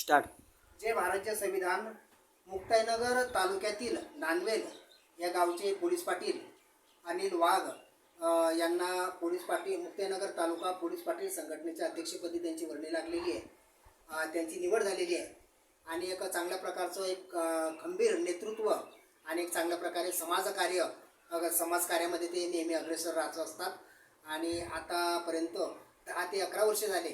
Start. जे भारतचे संविधान मुक्ताईनगर तालुक्यातील नांदवेल या गावचे पोलीस पाटील अनिल वाघ यांना पोलीस पाटील मुक्ताईनगर तालुका पोलीस पाटील संघटनेच्या अध्यक्षपदी त्यांची वर्णी लागलेली आहे. त्यांची निवड झालेली आहे. आणि एक चांगल्या प्रकारचं एक खंबीर नेतृत्व आणि एक चांगल्या प्रकारे समाजकार्य समाजकार्यामध्ये ते नेहमी अग्रेसर राहत असतात. आणि आतापर्यंत दहा ते अकरा वर्ष झाले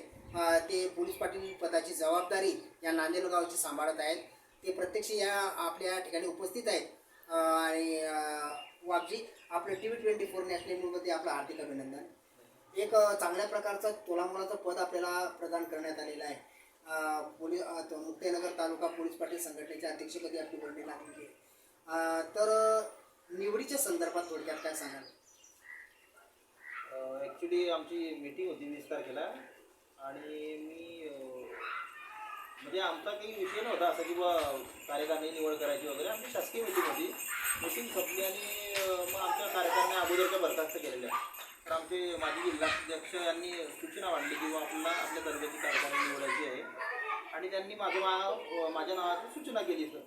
ते पोलीस पाटील पदाची जबाबदारी या नांदेड गावची सांभाळत आहेत. ते प्रत्यक्ष या आपल्या ठिकाणी उपस्थित आहेत. आणि अ, वाघजी आपलं T V twenty four national न्यूजमध्ये आपलं हार्दिक अभिनंदन. एक चांगल्या प्रकारचं तोलामोलाचं पद आपल्याला प्रदान करण्यात आलेलं आहे. पोलीस मुक्तेनगर तालुका पोलीस पाटील संघटनेच्या अध्यक्षपदी आपली वर्णी लागलेली आहे तर निवडीच्या संदर्भात थोडक्यात काय सांगाल? ॲक्च्युली आमची मीटिंग होती वीस तारखेला. आणि मी म्हणजे आमचा काही विषय नव्हता असं की बा कार्यकारणी निवड करायची वगैरे. आमची शासकीय मिटिंग होती. मिटिंग संपली आणि मग आमच्या कार्यकारिणी अगोदरच्या बरखास्त केलेल्या. तर आमचे माजी जिल्हाध्यक्ष यांनी सूचना मांडली की बा आपल्याला आपल्या दर्जाची कार्यकारणी निवडायची आहे. आणि त्यांनी माझं नाव माझ्या नावाची सूचना केली सर.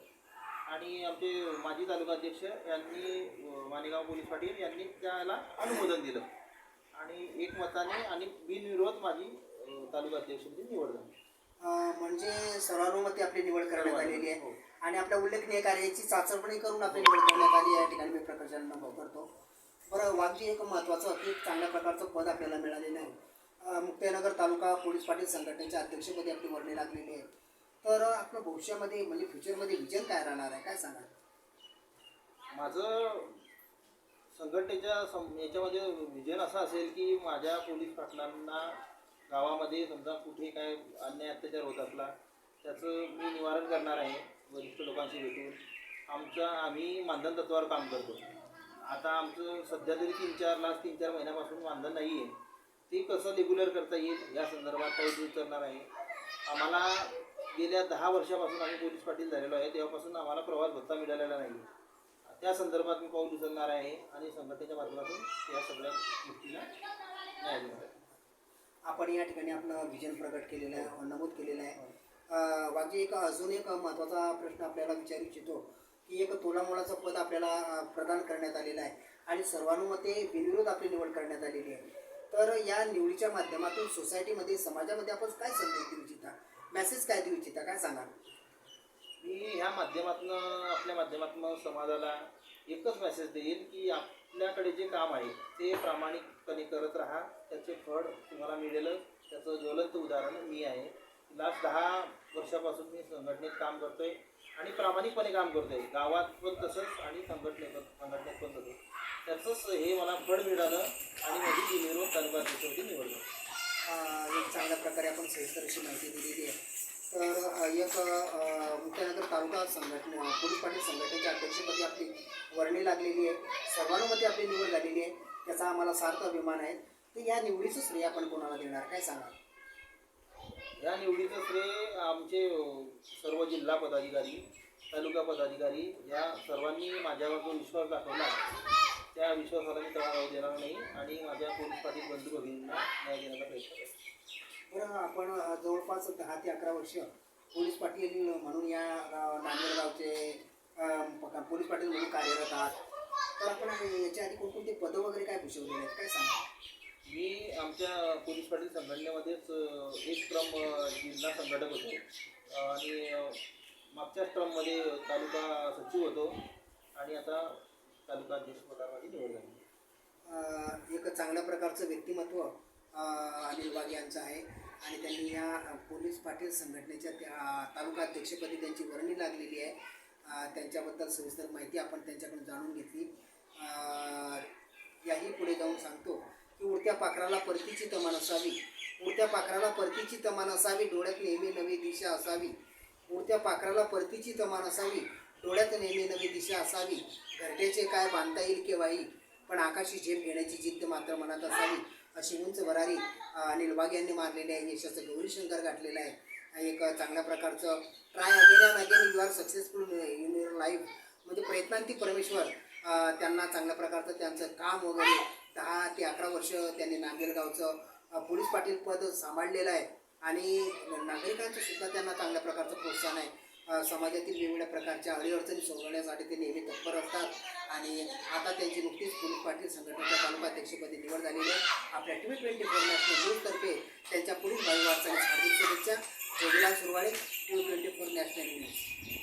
आणि आमचे माजी तालुकाध्यक्ष यांनी अं, माणेगाव पोलीस पाटील यांनी त्याला अनुमोदन दिलं. आणि एकमताने आणि बिनविरोध माझी अं, तालुकाध्यक्षांची निवड झाली. अ, म्हणजे सर्वानुमते आपली निवड करण्यात आलेली आहे. हो. आणि आपल्या उल्लेखनीय कार्याची चाचपणी करून आपली निवड करण्यात आली या ठिकाणी मी प्रकाशन करतो. बरं वाघजी एक महत्त्वाचं की एक चांगल्या प्रकारचं पद आपल्याला मिळालेलं आहे. अ, मुक्ताईनगर तालुका पोलीस पाटील संघटनेच्या अध्यक्षपदी आपली वर्णी लागलेली आहे. तर आपलं भविष्यामध्ये म्हणजे फ्युचरमध्ये विजन काय राहणार आहे? काय सांगा माझं संघटनेच्या सं याच्यामध्ये विजन असं असेल की माझ्या पोलीस पाटलांना गावामध्ये समजा कुठे काय अन्याय अत्याचार होत असला त्याचं मी निवारण करणार आहे वरिष्ठ लोकांशी भेटून. आमचं आम्ही मानधन तत्वावर काम करतो. आता आमचं सध्या तरी तीन चार लाख तीन चार महिन्यापासून मानधन नाही आहे. ते कसं रेग्युलर करता येईल या संदर्भात पाऊल उचलणार आहे. आम्हाला गेल्या दहा वर्षापासून आम्ही पोलीस पाटील झालेलो आहे तेव्हापासून आम्हाला प्रवास भत्ता मिळालेला नाही त्या संदर्भात मी पाऊल उचलणार आहे आणि संघटनेच्या माध्यमातून या सगळ्या गोष्टीला न्याय देणार आहे. आपण या ठिकाणी आपलं विजन प्रकट केलेलं आहे नमूद केलेलं आहे. बाकी एक अजून एक महत्त्वाचा प्रश्न आपल्याला विचारू इच्छितो की एक तोलामोलाचं पद आपल्याला प्रदान करण्यात आलेलं आहे आणि सर्वानुमते बिनविरोध आपली निवड करण्यात आलेली आहे. तर या निवडीच्या माध्यमातून सोसायटीमध्ये समाजामध्ये आपण काय संदेश देऊ इच्छिता? मेसेज काय देऊ इच्छिता? काय सांगा मी ह्या माध्यमातून आपल्या माध्यमातून समाजाला एकच मेसेज देईल की आपल्याकडे जे काम आहे ते प्रामाणिकपणे करत राहा. त्याचे फळ तुम्हाला मिळेलच. त्याचं ज्वलंत उदाहरण मी आहे. लास्ट दहा वर्षापासून मी संघटनेत काम करतोय आणि प्रामाणिकपणे काम करतोय. गावात पण तसंच आणि संघटनेत संघटनेत पण तसंच. त्याचंच हे मला फळ मिळालं आणि माझी बिनविरोध तालुकाध्यक्षपदी निवड निवडलं. एक चांगल्या प्रकारे आपण सविस्तर अशी माहिती दिलेली आहे. तर एक मुख्यानंतर तालुका संघटना पोलीस पाटील संघटनेच्या अध्यक्षपदी आपली वर्णी लागलेली आहे. सर्वानुमती आपली निवड झालेली आहे. त्याचा आम्हाला सार्थ अभिमान आहे. तर या निवडीचं श्रेय आपण कोणाला देणार? काय सांगा या निवडीचं श्रेय आमचे सर्व जिल्हा पदाधिकारी तालुका पदाधिकारी या सर्वांनी माझ्यावर जो विश्वास दाखवला त्या विश्वासाला मी तवा जाऊ देणार नाही आणि माझ्या पोलीस पाटील बंधू भगिनींना न्याय देण्याचा प्रयत्न करेन. बरं आपण जवळपास दहा ते अकरा वर्ष पोलीस पाटील म्हणून या गाव नांदेड गावचे अ, प- पोलीस पाटील म्हणून कार्यरत आहात. तर आपण याच्या आधी कोणकोणते पदं वगैरे काय भूषवलेले आहेत? काय सांगा मी आमच्या पोलीस पाटील संघटनेमध्येच एक क्रम जिल्हा संघटक होतो. आणि मागच्या मागच्याच क्रममध्ये तालुका सचिव होतो आणि आता तालुका अध्यक्ष पदामध्ये निवड झाली एक चांगल्या प्रकारचं व्यक्तिमत्व अनिल वाघ यांचं आहे. आणि त्यांनी या पोलीस पाटील संघटनेच्या त्या तालुका अध्यक्षपदी त्यांची वर्णी लागलेली आहे. त्यांच्याबद्दल सविस्तर माहिती आपण त्यांच्याकडून जाणून घेतली. याही पुढे जाऊन सांगतो. की उडत्या पाखराला परतीची तमान असावी. उडत्या पाखराला परतीची तमान असावी डोळ्यात नेहमी नवी दिशा असावी. उडत्या पाखराला परतीची तमान असावी डोळ्यात नेहमी नवी दिशा असावी. घरट्याचे काय बांधता येईल केव्हाही पण आकाशी झेप घेण्याची जिद्द मात्र मनात असावी अशी उंच भरारी अ, अनिल वाघ यांनी मारलेली आहे यशाचं गौरीशंकर गाठलेलं आहे. एक चांगल्या प्रकारचं try again and again you are successful in your life म्हणजे प्रयत्नांती परमेश्वर त्यांना चांगल्या प्रकारचं त्यांचं काम वगैरे दहा ते अकरा वर्ष त्यांनी नांदेडगावचं पोलीस पाटील पद सांभाळलेलं आहे. आणि नागरिकांचं सुद्धा त्यांना चांगल्या प्रकारचं प्रोत्साहन आहे. समाजातील वेगवेगळ्या प्रकारच्या अडीअडचणी सोडवण्यासाठी ते नेहमी तत्पर असतात. आणि आता त्यांची नुकतीच पोलीस पाटील संघटनेच्या तालुकाध्यक्षपदी निवड झालेली आहे. आपल्या T V twenty four national न्यूजतर्फे त्यांच्या पुढील भावी वाटचालीस हार्दिक शुभेच्छा. जोडीला Survale T V twenty four national news.